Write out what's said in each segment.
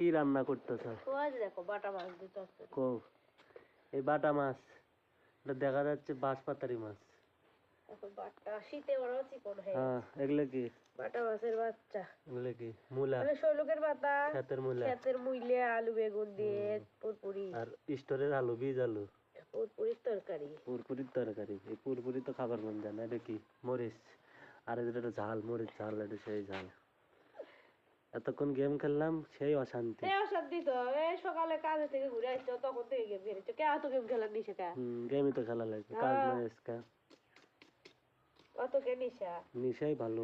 কি রান্না করতেছ? ও আজ দেখো বাটা মাছ কো এই বাটা মাছ এটা দেখা যাচ্ছে বাঁশপাতারি মাছ। বাটা শীতে বড় চিকন হয়ে। হ্যাঁ এগুলো কি? বাটা মাছের বাচ্চা। এগুলো কি? মূলা। মানে শৈলকের পাতা। ক্ষেতের মূলা। ক্ষেতের মুইলে আলু বেগুন দিয়ে পুরপুরি। আর স্টোরের আলু বীজ আলু? পুরপুরির তরকারি। পুরপুরির তরকারি। এই পুরপুরি তো খাবার মন যায় না এটা কি? মরিচ। আর এটা ঝাল মরিচ ঝাল এটা সেই ঝাল। এতক্ষণ গেম খেললাম সেই অশান্তি। এই অশান্তি তো। এই সকালে কাজে থেকে ঘুরে আসছো তখন থেকে গেম খেলেছো কে এত গেম খেলার নিশে কে হুম গেমই তো খেলা লাগবে কাজ নাই আজকে। অত কে নিশা নিশাই ভালো।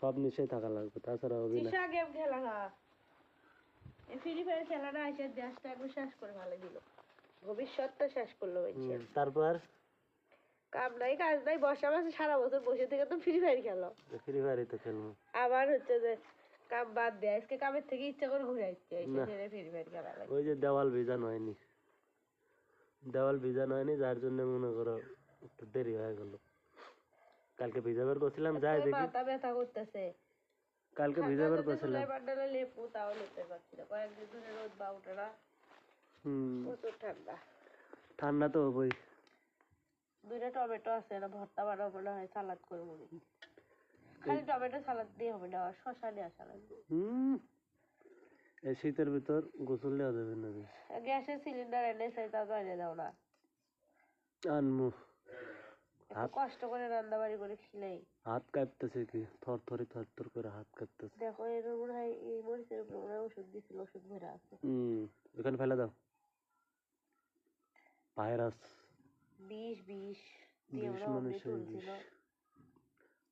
সব নিশাই থাকা লাগবে তাছাড়া হবে না। নিশা গেম খেলা না। এই ফ্রি ফায়ার খেলা না এসে দেশটা একবার শেষ করে ভালো দিল। ভবিষ্যৎটা শেষ করল তারপর? কাম নাই কাজ নাই বসা মাসে সারা বছর বসে থেকে তো ফ্রি ফায়ার খেলো। ফ্রি ফায়ারই তো খেলব। আবার হচ্ছে যে বাদ দেয় আজকে থেকে ইচ্ছা করে ঘুরে আসছে এসে না। ছেড়ে ফ্রি ফায়ার খেলা লাগে ওই যে দেওয়াল ভিজানো হয়নি। দেওয়াল ভিজানো হয়নি যার জন্য মনে করো একটু দেরি হয়ে গেল। কালকে ভিজাবার করছিলাম যাই দেখি। মাথা ব্যথা করতেছে। কালকে ভিজাবার করছিলাম। লেপু তাও লেপতে পারছি না। কয়েকদিন ধরে রোদ বা উঠে না। হুম। প্রচুর ঠান্ডা। ঠান্ডা তো হবই। দুইটা টমেটো আছে না ভর্তা বানাবো না হয় সালাদ করব। খালি টমেটো সালাদ দিয়ে হবে না নেওয়া সালাদ। হুম। এই শীতের ভিতর গোসল দেওয়া যাবে না গ্যাসের সিলিন্ডার এনে তা এনে দাও না। আনমু। কষ্ট করে রান্না বাড়ি করে খেলেই। হাত কাঁপতেছে কি? থর থরে থর থর করে হাত কাঁপতেছে। দেখো এর মনে হয় এই মরিচের উপরে মনে হয় ওষুধ দিছিল ওষুধ ভরে আছে। হুম এখানে ফেলে দাও। ভাইরাস। বিষ বিষ দিয়ে ওরা তুলছিল বিষ।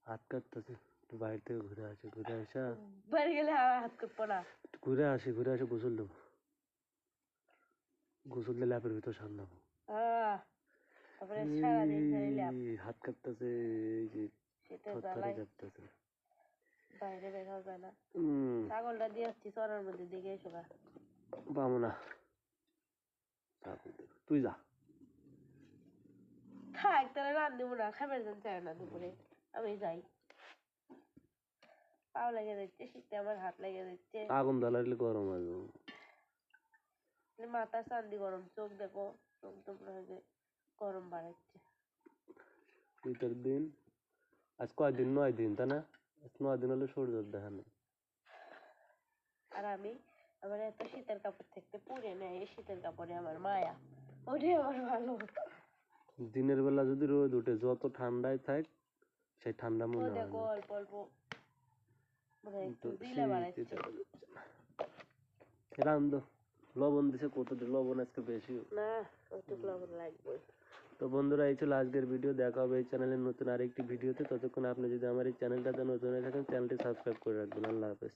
হাত একটু বাইরে থেকে ঘুরে আসি ঘুরে আসা বাড়ি গেলে হাত না একটু ঘুরে আসি ঘুরে আসে গোসল দেবো গোসল দিলে অ্যাপের ভিতর ল্যাপ এই হাত কাঁপতেছে এই যে বাইরে বের যায় না ছাগলটা দিয়ে আসছি চড়ার মধ্যে দিকে এসো গা পাবো না তুই যা থাক তাহলে রান্ধি না খাবার জন্য না দুপুরে আমি যাই। পাও লেগে যাচ্ছে শীতে আমার হাত লেগে যাচ্ছে। আগুন জ্বালাইলে গরম আসবে মাথা চান্দি গরম চোখ দেখো চোখ তো মনে হয় গরম বাড়াচ্ছে। শীতের দিন আজ কয়দিন? নয় দিন তাই না? নয় দিন হলে সূর্য দেখা নেই আর আমি আমার এত শীতের কাপড় থাকতে পুড়ে নেয় এই শীতের কাপড়ে আমার মায়া। ওটাই আমার ভালো। দিনের বেলা যদি রোদ উঠে যত ঠান্ডায় থাক সেই ঠান্ডা মনে হয় দেখো। অল্প। অল্প রান্ধো লবণ দিছে কত দিন লবণ আজকে বেশি। না একটু লবণ লাগবে তো বন্ধুরা এই ছিল আজকের ভিডিও। দেখা হবে এই চ্যানেলের নতুন আরেকটি ভিডিওতে। ততক্ষণ আপনি যদি আমার এই চ্যানেলটাতে নতুন হয়ে থাকেন চ্যানেলটি সাবস্ক্রাইব করে রাখবেন। আল্লাহ হাফেজ।